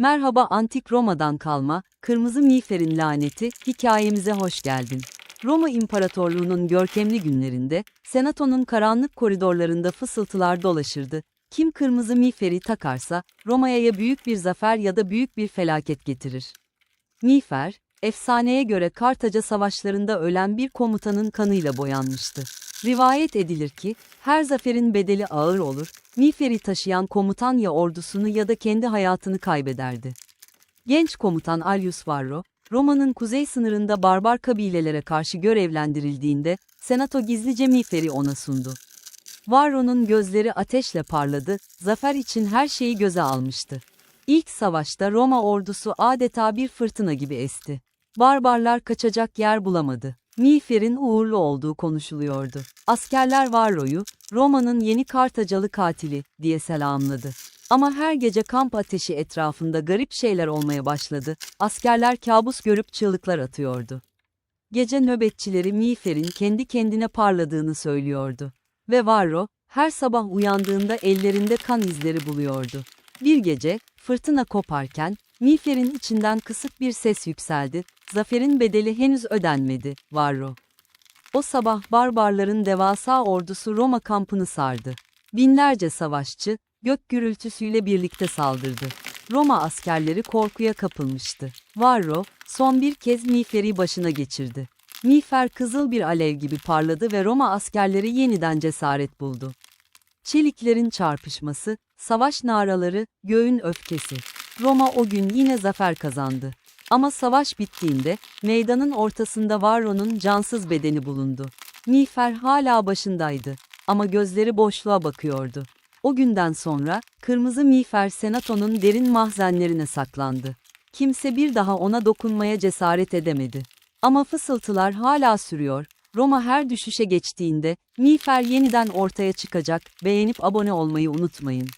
Merhaba Antik Roma'dan kalma, Kırmızı Miğfer'in laneti, hikayemize hoş geldin. Roma İmparatorluğu'nun görkemli günlerinde, Senato'nun karanlık koridorlarında fısıltılar dolaşırdı. Kim kırmızı miğferi takarsa, Roma'ya ya büyük bir zafer ya da büyük bir felaket getirir. Miğfer, efsaneye göre Kartaca savaşlarında ölen bir komutanın kanıyla boyanmıştı. Rivayet edilir ki, her zaferin bedeli ağır olur, miğferi taşıyan komutan ya ordusunu ya da kendi hayatını kaybederdi. Genç komutan Allius Varro, Roma'nın kuzey sınırında barbar kabilelere karşı görevlendirildiğinde, Senato gizlice miğferi ona sundu. Varro'nun gözleri ateşle parladı, zafer için her şeyi göze almıştı. İlk savaşta Roma ordusu adeta bir fırtına gibi esti. Barbarlar kaçacak yer bulamadı. Miğfer'in uğurlu olduğu konuşuluyordu. Askerler Varro'yu, Roma'nın yeni Kartacalı katili, diye selamladı. Ama her gece kamp ateşi etrafında garip şeyler olmaya başladı. Askerler kabus görüp çığlıklar atıyordu. Gece nöbetçileri Miğfer'in kendi kendine parladığını söylüyordu. Ve Varro, her sabah uyandığında ellerinde kan izleri buluyordu. Bir gece, fırtına koparken, Miğfer'in içinden kısık bir ses yükseldi, zaferin bedeli henüz ödenmedi, Varro. O sabah barbarların devasa ordusu Roma kampını sardı. Binlerce savaşçı, gök gürültüsüyle birlikte saldırdı. Roma askerleri korkuya kapılmıştı. Varro, son bir kez Miğfer'i başına geçirdi. Miğfer kızıl bir alev gibi parladı ve Roma askerleri yeniden cesaret buldu. Çeliklerin çarpışması, savaş naraları, göğün öfkesi. Roma o gün yine zafer kazandı. Ama savaş bittiğinde, meydanın ortasında Varro'nun cansız bedeni bulundu. Miğfer hala başındaydı. Ama gözleri boşluğa bakıyordu. O günden sonra, kırmızı miğfer senato'nun derin mahzenlerine saklandı. Kimse bir daha ona dokunmaya cesaret edemedi. Ama fısıltılar hala sürüyor. Roma her düşüşe geçtiğinde, miğfer yeniden ortaya çıkacak, beğenip abone olmayı unutmayın.